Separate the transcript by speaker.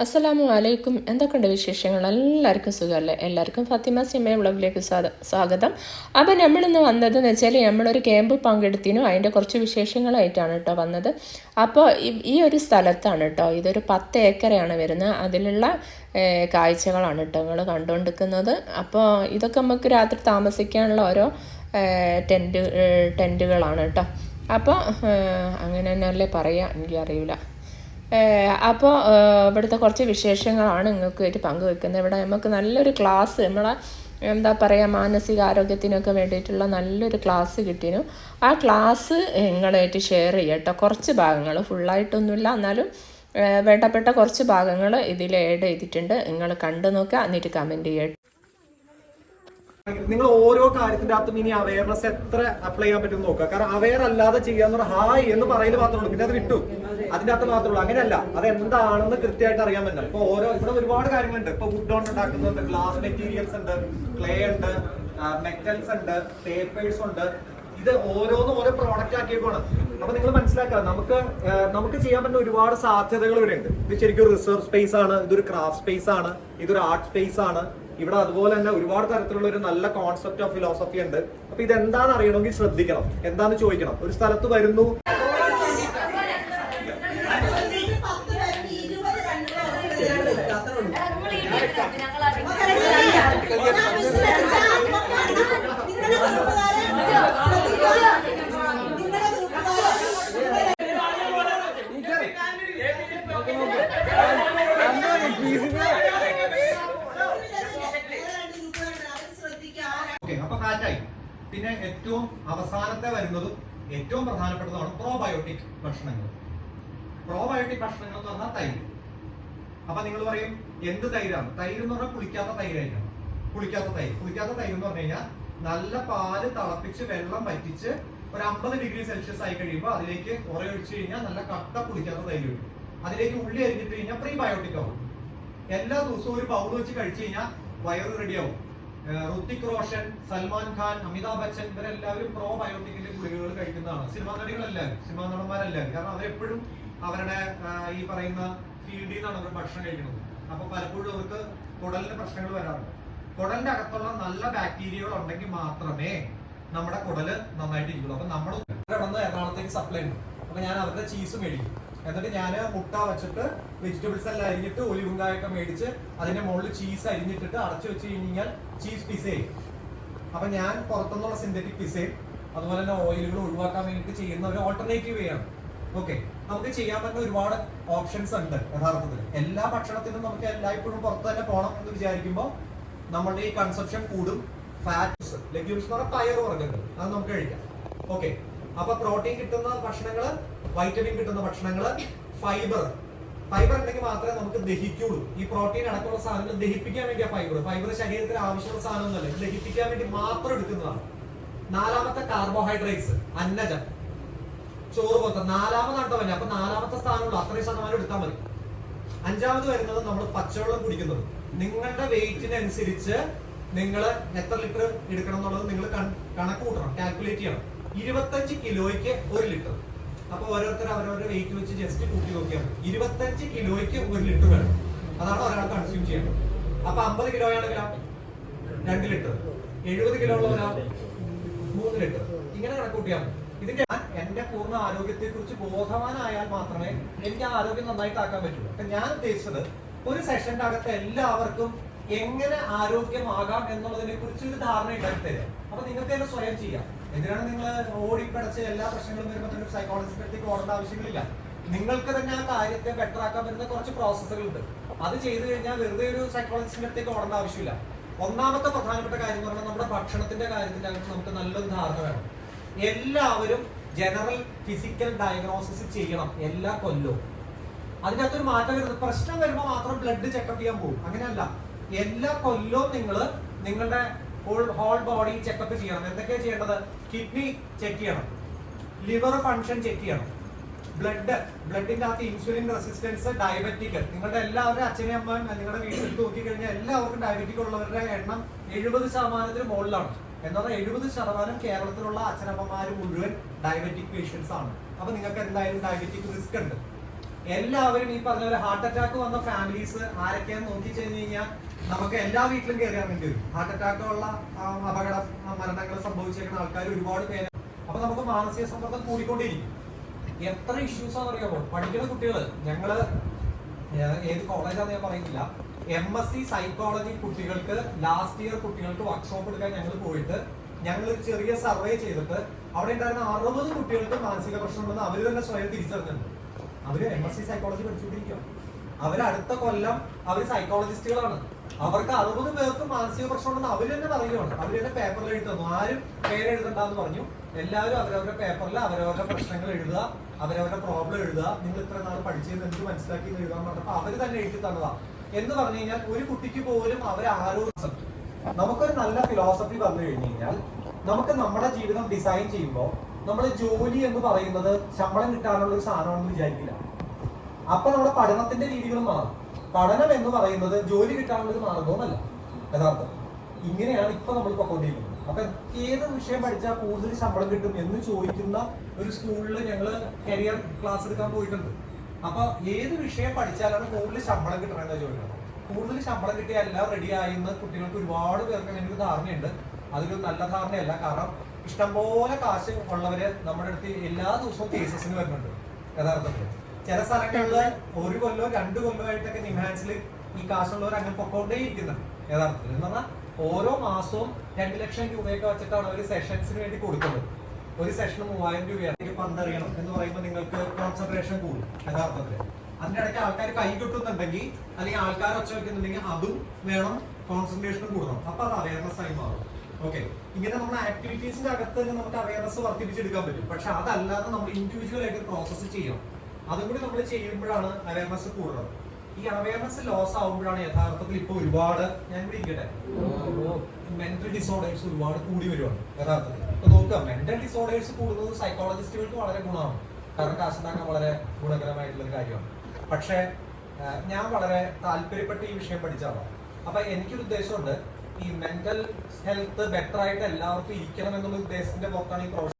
Speaker 1: അസ്സലാമു അലൈക്കും. എന്തൊക്കെയുണ്ട് വിശേഷങ്ങൾ? എല്ലാവർക്കും സുഖമല്ലേ? എല്ലാവർക്കും ഫത്തിമ സിമ വ്ളോഗിലേക്ക് സ്വാഗ- സ്വാഗതം. അപ്പോൾ നമ്മളിന്ന് വന്നതെന്ന് വെച്ചാൽ നമ്മളൊരു ക്യാമ്പ് പങ്കെടുത്തിനു. അതിന്റെ കുറച്ച് വിശേഷങ്ങളായിട്ടാണ് കേട്ടോ വന്നത്. അപ്പോൾ ഈ- ഒരു സ്ഥലത്താണ് കേട്ടോ ഇതൊരു പത്ത് ഏക്കറയാണ് വരുന്നത്. അതിലുള്ള കാഴ്ചകളാണ് കേട്ടോ നിങ്ങൾ കണ്ടുകൊണ്ടിരിക്കുന്നത്. അപ്പോൾ ഇതൊക്കെ നമുക്ക് രാത്രി താമസിക്കാനുള്ള ഓരോ ടെന്റ് ടെന്റുകളാണ് കേട്ടോ അപ്പോൾ അങ്ങനെ തന്നെയല്ലേ പറയാം? എനിക്കറിയില്ല അപ്പോൾ ഇവിടുത്തെ കുറച്ച് വിശേഷങ്ങളാണ് നിങ്ങൾക്ക് ആയിട്ട് പങ്കുവെക്കുന്നത്. ഇവിടെ നമുക്ക് നല്ലൊരു ക്ലാസ് നമ്മളെ എന്താ പറയുക മാനസികാരോഗ്യത്തിനൊക്കെ വേണ്ടിയിട്ടുള്ള നല്ലൊരു ക്ലാസ് കിട്ടിയിരുന്നു ആ ക്ലാസ് നിങ്ങളായിട്ട് ഷെയർ ചെയ്യട്ടോ. കുറച്ച് ഭാഗങ്ങൾ ഫുള്ളായിട്ടൊന്നുമില്ല. എന്നാലും വേണ്ടപ്പെട്ട കുറച്ച് ഭാഗങ്ങൾ ഇതിൽ ഏഡ് ചെയ്തിട്ടുണ്ട്. നിങ്ങൾ കണ്ടു നോക്കുക എന്നിട്ട് കമന്റ് ചെയ്യുക
Speaker 2: നിങ്ങൾ ഓരോ കാര്യത്തിന്റെ അകത്തും ഇനി അവയർനെസ് എത്ര അപ്ലൈ ചെയ്യാൻ പറ്റും നോക്കുക. കാരണം അവയർ അല്ലാതെ ചെയ്യാന്ന് പറഞ്ഞാൽ ഹായ് എന്ന് പറയുന്നത് മാത്രമേ ഉള്ളൂ. പിന്നെ അത് വിട്ടു. അതിന്റെ അകത്ത് മാത്രമേ ഉള്ളൂ. അങ്ങനെയല്ല. അത് എന്താണെന്ന് കൃത്യമായിട്ട് അറിയാൻ പറ്റില്ല. ഇപ്പൊ ഓരോ ഇവിടെ ഒരുപാട് കാര്യങ്ങളുണ്ട്. ഇപ്പൊ വുഡ് കൊണ്ട് ഉണ്ടാക്കുന്നുണ്ട്. ഗ്ലാസ് മെറ്റീരിയൽസ് ഉണ്ട്. ക്ലേ ഉണ്ട്. മെറ്റൽസ് ഉണ്ട്. പേപ്പേഴ്സ് ഉണ്ട്. ഇത് ഓരോന്നും ഓരോ പ്രോഡക്റ്റ് ആക്കിയേക്കാണ് അപ്പൊ നിങ്ങൾ മനസ്സിലാക്കുക നമുക്ക് നമുക്ക് ചെയ്യാൻ പറ്റുന്ന ഒരുപാട് സാധ്യതകൾ ഇവിടെ ഉണ്ട് ഇത് ശരിക്കും ഒരു റിസർവ് സ്പേസ് ആണ്. ഇതൊരു ക്രാഫ്റ്റ് സ്പേസ് ആണ്. ഇതൊരു ആർട്ട് സ്പേസ് ആണ്. ഇവിടെ അതുപോലെ തന്നെ ഒരുപാട് തരത്തിലുള്ള ഒരു നല്ല കോൺസെപ്റ്റ് ഓഫ് ഫിലോസഫി ഉണ്ട്. അപ്പൊ ഇത് എന്താണെന്ന് അറിയണമെങ്കിൽ ശ്രദ്ധിക്കണം. എന്താന്ന് ചോദിക്കണം. ഒരു സ്ഥലത്ത് വരുന്നു. ഓക്കെ അപ്പൊ കാറ്റായി പിന്നെ ഏറ്റവും അവസാനത്തെ വരുന്നതും ഏറ്റവും പ്രധാനപ്പെട്ടതാണ് പ്രോബയോട്ടിക് ഭക്ഷണങ്ങൾ. പ്രോബയോട്ടിക് ഭക്ഷണങ്ങൾ എന്ന് പറഞ്ഞാൽ തൈര്. അപ്പൊ നിങ്ങൾ പറയും എന്ത് തൈരാണ്? തൈര് എന്ന് പറഞ്ഞാൽ കുളിക്കാത്ത തൈരായിരിക്കണം. കുളിക്കാത്ത തൈര്. കുളിക്കാത്ത തൈര് എന്ന് പറഞ്ഞു കഴിഞ്ഞാൽ നല്ല പാൽ തിളപ്പിച്ച് വെള്ളം വറ്റിച്ച് ഒരു അമ്പത് ഡിഗ്രി സെൽഷ്യസ് ആയി കഴിയുമ്പോൾ അതിലേക്ക് കുറെ ഒഴിച്ചു കഴിഞ്ഞാൽ നല്ല കട്ട കുളിക്കാത്ത തൈര് വരും അതിലേക്ക് ഉള്ളി അരിഞ്ഞിട്ട് കഴിഞ്ഞാൽ പ്രീബയോട്ടിക് ആവും. എല്ലാ ദിവസവും ഒരു പൗഡർ വെച്ച് കഴിച്ചു കഴിഞ്ഞാൽ വയറ് റെഡിയാവും ഋത്തിക് റോഷൻ സൽമാൻ ഖാൻ അമിതാഭ് ബച്ചൻ ഇവരെല്ലാവരും പ്രോ ബയോട്ടിക്കിന്റെ ഗുളികകൾ കഴിക്കുന്നതാണ്. സിനിമാ നടികളെല്ലാവരും സിനിമാ നടന്മാരെല്ലാവരും. കാരണം അവരെപ്പോഴും അവരുടെ ഈ പറയുന്ന ഫീൽഡിൽ നിന്നാണ് അവർ ഭക്ഷണം കഴിക്കുന്നത്. അപ്പൊ പലപ്പോഴും അവർക്ക് കുടലിന് പ്രശ്നങ്ങൾ വരാറുണ്ട്. കുടലിന്റെ അകത്തുള്ള നല്ല ബാക്ടീരിയകൾ ഉണ്ടെങ്കിൽ മാത്രമേ നമ്മുടെ കുടൽ നന്നായിട്ട് ഇരിക്കുള്ളൂ അപ്പൊ നമ്മൾ വന്ന് എറണാകുളത്തേക്ക് സപ്ലൈ ഉണ്ട് അപ്പൊ ഞാൻ അവരുടെ ചീസ് മേടിക്കും. എന്നിട്ട് ഞാൻ മുട്ട വെച്ചിട്ട് വെജിറ്റബിൾസ് എല്ലാം അരിഞ്ഞിട്ട് ഒലിവുങ്കായൊക്കെ മേടിച്ച് അതിന്റെ മുകളിൽ ചീസ് അരിഞ്ഞിട്ടിട്ട് അടച്ചു വെച്ച് കഴിഞ്ഞാൽ ചീസ് പിസയും അപ്പൊ ഞാൻ പുറത്തുനിന്നുള്ള സിന്തറ്റിക് പിസയും അതുപോലെ തന്നെ ഓയിലുകൾ ഒഴിവാക്കാൻ വേണ്ടിയിട്ട് ചെയ്യുന്ന ഒരു ഓൾട്ടർനേറ്റീവ് വേ ആണ്. ഓക്കെ നമുക്ക് ചെയ്യാൻ പറ്റുന്ന ഒരുപാട് ഓപ്ഷൻസ് ഉണ്ട് യഥാർത്ഥത്തിൽ. എല്ലാ ഭക്ഷണത്തിനും നമുക്ക് എല്ലായ്പ്പോഴും പുറത്ത് തന്നെ പോകണം എന്ന് വിചാരിക്കുമ്പോൾ നമ്മുടെ ഈ കൺസപ്ഷൻ കൂടും ഫാറ്റ്സ് ലെഗ്യൂംസ് എന്ന് പറഞ്ഞാൽ പയർ വർഗങ്ങൾ. അത് നമുക്ക് കഴിക്കാം. ഓക്കെ അപ്പൊ പ്രോട്ടീൻ കിട്ടുന്ന ഭക്ഷണങ്ങൾ വൈറ്റമിൻ കിട്ടുന്ന ഭക്ഷണങ്ങൾ ഫൈബർ ഫൈബർ ഉണ്ടെങ്കിൽ മാത്രമേ നമുക്ക് ദഹിക്കുള്ളൂ. ഈ പ്രോട്ടീൻ അടക്കമുള്ള സാധനങ്ങൾ ദഹിപ്പിക്കാൻ വേണ്ടിയാ ഫൈബർ ഫൈബർ ശരീരത്തിന് ആവശ്യമുള്ള സാധനമൊന്നുമല്ല. ദഹിപ്പിക്കാൻ വേണ്ടി മാത്രം എടുക്കുന്നതാണ്. നാലാമത്തെ കാർബോഹൈഡ്രേറ്റ്സ് അന്നജം. ചോറ് പോലത്തെ നാലാമതാണ് തന്നെ അപ്പൊ നാലാമത്തെ സ്ഥാനമുള്ളൂ. അത്രയും ശതമാനം എടുത്താൽ മതി. അഞ്ചാമത് വരുന്നത് നമ്മൾ പച്ചവെള്ളം കുടിക്കുന്നത്. നിങ്ങളുടെ വെയിറ്റിനനുസരിച്ച് നിങ്ങൾ എത്ര ലിറ്റർ എടുക്കണം എന്നുള്ളത് നിങ്ങൾ കണക്ക് കൂട്ടണം. കാൽക്കുലേറ്റ് ചെയ്യണം. ഇരുപത്തഞ്ച് കിലോയ്ക്ക് ഒരു ലിറ്റർ. അപ്പൊ ഓരോരുത്തർ അവരവരുടെ വെയിറ്റ് വെച്ച് ജസ്റ്റ് കൂട്ടി നോക്കിയാൽ ഇരുപത്തഞ്ച് കിലോയ്ക്ക് ഒരു ലിറ്റർ വേണം. അതാണ് ഒരാൾ കൺസ്യൂം ചെയ്യേണ്ടത്. അപ്പൊ അമ്പത് കിലോയാണെങ്കിൽ രണ്ട് ലിറ്റർ. എഴുപത് കിലോ ഉള്ളവരോ മൂന്ന് ലിറ്റർ. ഇങ്ങനെ കണക്കൂട്ടിയാൽ ഇതിന്റെ എന്റെ പൂർണ ആരോഗ്യത്തെ കുറിച്ച് ബോധവാനായാൽ മാത്രമേ എനിക്ക് ആരോഗ്യം നന്നായിട്ട് ആക്കാൻ പറ്റുള്ളൂ. അപ്പൊ ഞാൻ ഉദ്ദേശിച്ചത് ഒരു സെഷന്റെ അകത്ത് എല്ലാവർക്കും എങ്ങനെ ആരോഗ്യമാകാം എന്നുള്ളതിനെ കുറിച്ച് ഒരു ധാരണ ഉണ്ടാക്കി തരാം. അപ്പൊ നിങ്ങൾക്ക് തന്നെ സ്വയം ചെയ്യാം. എന്തിനാണ് നിങ്ങൾ ഓടിപ്പടച്ച് എല്ലാ പ്രശ്നങ്ങളും വരുമ്പോൾ തന്നെ സൈക്കോളജിസ്റ്റ് ഓടേണ്ട ആവശ്യങ്ങളില്ല. നിങ്ങൾക്ക് തന്നെ ആ കാര്യത്തെ ബെറ്റർ ആക്കാൻ പറ്റുന്ന കുറച്ച് പ്രോസസ്സുകൾ ഉണ്ട് അത് ചെയ്തു കഴിഞ്ഞാൽ വെറുതെ ഒരു സൈക്കോളജിസ്റ്റിന്റെ അടുത്തേക്ക് ഓടേണ്ട ആവശ്യമില്ല. ഒന്നാമത്തെ പ്രധാനപ്പെട്ട കാര്യം എന്ന് പറഞ്ഞാൽ നമ്മുടെ ഭക്ഷണത്തിന്റെ കാര്യത്തിനകത്ത് നമുക്ക് നല്ലൊരു ധാരണ വേണം. എല്ലാവരും ജനറൽ ഫിസിക്കൽ ഡയഗ്നോസിസ് ചെയ്യണം എല്ലാ കൊല്ലവും. അതിനകത്തൊരു മാറ്റം വരുന്നത് പ്രശ്നം വരുമ്പോൾ മാത്രം ബ്ലഡ് ചെക്കപ്പ് ചെയ്യാൻ പോകും. അങ്ങനെയല്ല. എല്ലാ കൊല്ലവും നിങ്ങൾ നിങ്ങളുടെ ഹോൾ ഹോൾ ബോഡി ചെക്കപ്പ് ചെയ്യണം. എന്തൊക്കെയാണ് ചെയ്യേണ്ടത്? കിഡ്നി ചെക്ക് ചെയ്യണം. ലിവർ ഫങ്ഷൻ ചെക്ക് ചെയ്യണം. ബ്ലഡ് ബ്ലഡിന്റെ അകത്ത് ഇൻസുലിൻ റെസിസ്റ്റൻസ് ഡയബറ്റിക് നിങ്ങളുടെ എല്ലാവരും അച്ഛനും അമ്മയും നിങ്ങളുടെ വീട്ടിൽ നോക്കിക്കഴിഞ്ഞാൽ എല്ലാവർക്കും ഡയബറ്റിക് ഉള്ളവരുടെ എണ്ണം എഴുപത് ശതമാനത്തിന് മുകളിലാണ്. എന്ന് പറഞ്ഞാൽ എഴുപത് ശതമാനം കേരളത്തിലുള്ള അച്ഛനമ്മമാർ മുഴുവൻ ഡയബറ്റിക് പേഷ്യൻസ് ആണ്. അപ്പൊ നിങ്ങൾക്ക് എന്തായാലും ഡയബറ്റിക് റിസ്ക് ഉണ്ട്. എല്ലാവരും ഈ പറഞ്ഞ പോലെ ഹാർട്ട് അറ്റാക്ക് വന്ന ഫാമിലീസ് ആരൊക്കെയാന്ന് നോക്കി കഴിഞ്ഞു കഴിഞ്ഞാൽ നമുക്ക് എല്ലാ വീട്ടിലും കയറി ഇറങ്ങേണ്ടി വരും. ഹാർട്ട് അറ്റാക്ക് ഉള്ള അപകട മരണങ്ങൾ സംഭവിച്ചേക്കുന്ന ആൾക്കാർ ഒരുപാട് പേര് അപ്പൊ നമുക്ക് മാനസിക സമ്മർദ്ദം കൂടിക്കൊണ്ടിരിക്കും എത്ര ഇഷ്യൂസ് ആണെന്ന് അറിയാമോ പഠിക്കുന്ന കുട്ടികൾ ഞങ്ങൾ ഏത് കോളേജാന്ന് ഞാൻ പറയുന്നില്ല. എം എസ് സി സൈക്കോളജി കുട്ടികൾക്ക് ലാസ്റ്റ് ഇയർ കുട്ടികൾക്ക് വർക്ക്ഷോപ്പ് എടുക്കാൻ ഞങ്ങൾ പോയിട്ട് ഞങ്ങൾ ചെറിയ സർവേ ചെയ്തിട്ട് അവിടെ ഉണ്ടായിരുന്ന അറുപത് കുട്ടികൾക്ക് മാനസിക പ്രശ്നമുണ്ടെന്ന് അവർ തന്നെ സ്വയം തിരിച്ചറിഞ്ഞിട്ടുണ്ട്. അവർ എം എസ് സി സൈക്കോളജി പഠിച്ചുകൊണ്ടിരിക്കുക അവർ അടുത്ത കൊല്ലം അവർ സൈക്കോളജിസ്റ്റുകളാണ് അവർക്ക് അറുപത് പേർക്ക് മാനസിക പ്രശ്നം ഉണ്ടെന്ന് അവർ തന്നെ പറയുകയാണ് അവർ തന്നെ പേപ്പറിൽ എഴുതി തന്നു. ആരും പേരെഴുതണ്ടെന്ന് പറഞ്ഞു. എല്ലാവരും അവരവരുടെ പേപ്പറിൽ അവരവരുടെ പ്രശ്നങ്ങൾ എഴുതുക അവരവരുടെ പ്രോബ്ലം എഴുതുക. നിങ്ങൾ ഇത്ര നാൾ പഠിച്ചത് എനിക്ക് മനസ്സിലാക്കി എഴുതാൻ പറഞ്ഞപ്പോൾ അവർ തന്നെ എഴുതി തന്നതാ. എന്ന് പറഞ്ഞു കഴിഞ്ഞാൽ ഒരു കുട്ടിക്ക് പോലും അവർ ആരോഗ്യം നമുക്കൊരു നല്ല ഫിലോസഫി പറഞ്ഞു കഴിഞ്ഞു കഴിഞ്ഞാൽ നമുക്ക് നമ്മുടെ ജീവിതം ഡിസൈൻ ചെയ്യുമ്പോൾ നമ്മൾ ജോലി എന്ന് പറയുന്നത് ശമ്പളം കിട്ടാനുള്ള ഒരു സാധനമാണെന്ന് വിചാരിക്കില്ല. അപ്പൊ നമ്മുടെ പഠനത്തിന്റെ രീതികൾ മാറും. പഠനം എന്ന് പറയുന്നത് ജോലി കിട്ടാനുള്ള ഒരു മാർഗവുമല്ല യഥാർത്ഥം. ഇങ്ങനെയാണ് ഇപ്പൊ നമ്മൾ പൊക്കോണ്ടിരിക്കുന്നത്. അപ്പൊ ഏത് വിഷയം പഠിച്ചാൽ കൂടുതൽ ശമ്പളം കിട്ടും എന്ന് ചോദിക്കുന്ന ഒരു സ്കൂളിൽ ഞങ്ങൾ കരിയർ ക്ലാസ് എടുക്കാൻ പോയിട്ടുണ്ട്. അപ്പൊ ഏത് വിഷയം പഠിച്ചാലാണ് കൂടുതൽ ശമ്പളം കിട്ടണമെന്ന് ചോദിക്കുന്നത്? കൂടുതൽ ശമ്പളം കിട്ടിയാൽ എല്ലാം റെഡി ആയി എന്ന് കുട്ടികൾക്ക് ഒരുപാട് പേർക്ക് എനിക്ക് ധാരണയുണ്ട്. അതൊരു നല്ല ധാരണയല്ല. കാരണം ഇഷ്ടംപോലെ കാശ് ഉള്ളവര് നമ്മുടെ അടുത്ത് എല്ലാ ദിവസവും കേസസിന് വരുന്നുണ്ട് യഥാർത്ഥത്തിൽ ചില സ്ഥലങ്ങളിൽ ഒരു കൊല്ലോ രണ്ട് കൊല്ലോ ആയിട്ടൊക്കെ നിഹാൻസിൽ ഈ കാശുള്ളവർ അങ്ങനെ പൊക്കോണ്ടേ ഇരിക്കുന്നുണ്ട് യഥാർത്ഥത്തിൽ എന്ന് പറഞ്ഞാൽ ഓരോ മാസവും രണ്ട് ലക്ഷം രൂപയൊക്കെ വെച്ചിട്ടാണ് അവർ സെഷൻസിന് വേണ്ടി കൊടുക്കുന്നത്. ഒരു സെഷന് മൂവായിരം രൂപയാണ്. എനിക്ക് പന്തറിയണം എന്ന് പറയുമ്പോൾ നിങ്ങൾക്ക് കോൺസെൻട്രേഷൻ കൂടും യഥാർത്ഥത്തിൽ അതിന്റെ ഇടയ്ക്ക് ആൾക്കാർ കൈ കിട്ടുന്നുണ്ടെങ്കിൽ അല്ലെങ്കിൽ ആൾക്കാർ ഒച്ച വെക്കുന്നുണ്ടെങ്കിൽ അതും വേണം കോൺസെൻട്രേഷനും കൂടണം. അപ്പൊ അത് അവയർനെസ് ആയി മാറും ഓക്കെ ഇങ്ങനെ നമ്മുടെ ആക്ടിവിറ്റീസിന്റെ അകത്ത് തന്നെ നമുക്ക് അവയർനെസ് വർദ്ധിപ്പിച്ചെടുക്കാൻ പറ്റും. പക്ഷെ അതല്ലാതെ നമ്മൾ ഇൻഡിവിജ്വൽ ആയിട്ട് പ്രോസസ്സ് ചെയ്യണം. അതും കൂടി നമ്മൾ ചെയ്യുമ്പോഴാണ് അവയർനെസ് കൂടുന്നത്. ഈ അവയർനെസ് ലോസ് ആവുമ്പോഴാണ് യഥാർത്ഥത്തിൽ ഇപ്പൊ ഒരുപാട് ഞാൻ ഇവിടെ ഇരിക്കട്ടെ. മെന്റൽ ഡിസോർഡേഴ്സ് ഒരുപാട് കൂടി വരുവാണ് യഥാർത്ഥത്തിൽ. ഇപ്പൊ നോക്കുക മെന്റൽ ഡിസോർഡേഴ്സ് കൂടുന്നത് സൈക്കോളജിസ്റ്റുകൾക്ക് വളരെ ഗുണമാണ്. കാരണം കാശുണ്ടാക്കാൻ വളരെ ഗുണകരമായിട്ടുള്ള ഒരു കാര്യമാണ്. പക്ഷേ ഞാൻ വളരെ താല്പര്യപ്പെട്ട് ഈ വിഷയം പഠിച്ചതാണ്. അപ്പൊ എനിക്കൊരു ഉദ്ദേശമുണ്ട്. ഈ മെന്റൽ ഹെൽത്ത് ബെറ്റർ ആയിട്ട് എല്ലാവർക്കും ഇരിക്കണം എന്നുള്ള ഉദ്ദേശത്തിന്റെ പുറത്താണ് ഈ